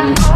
Thank you.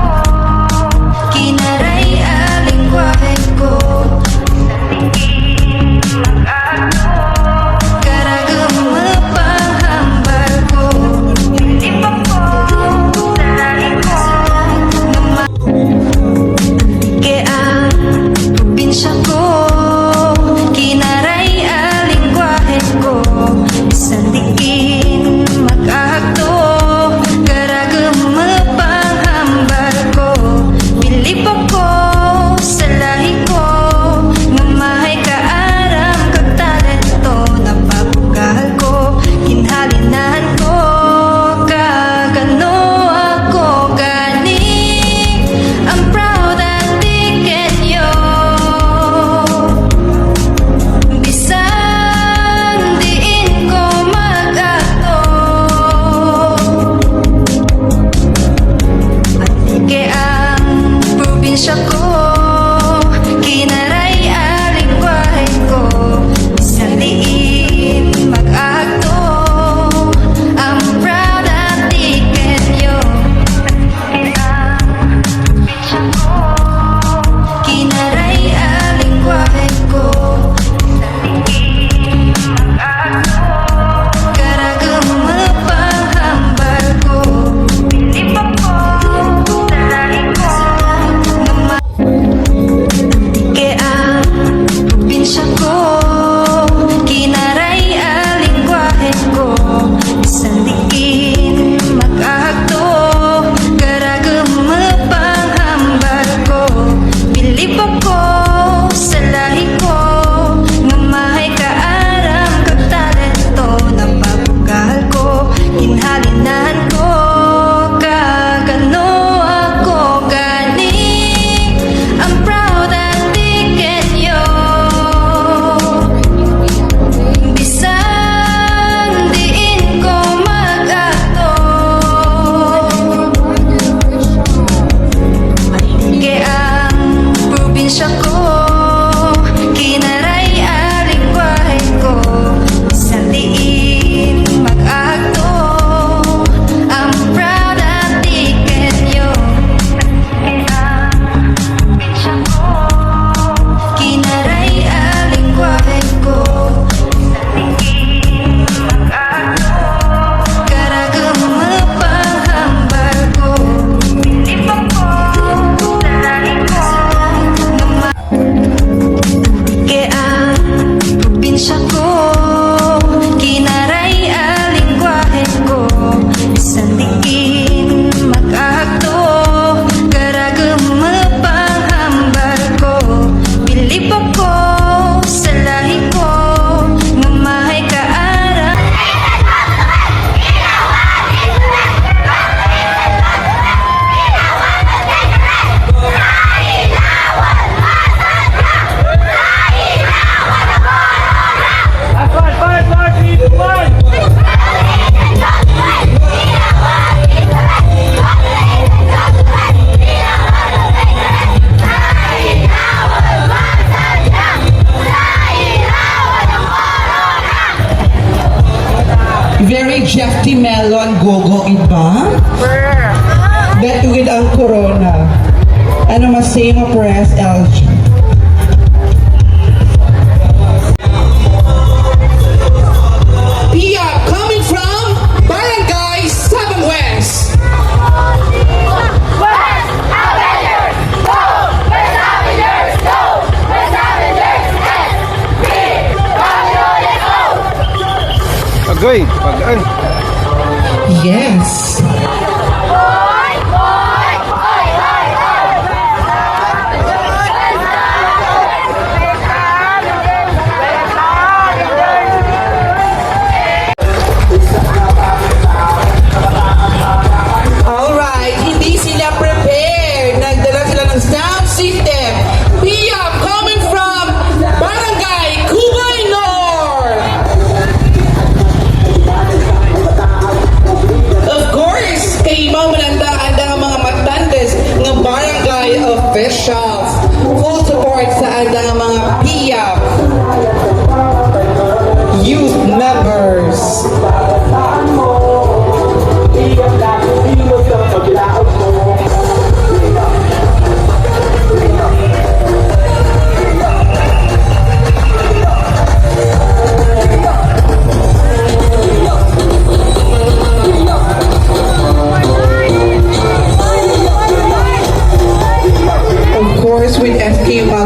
kay Jeff T. Melon Gogo iba? Sure. That with ang corona. Ano masay mo press, LG? Yes.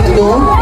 ito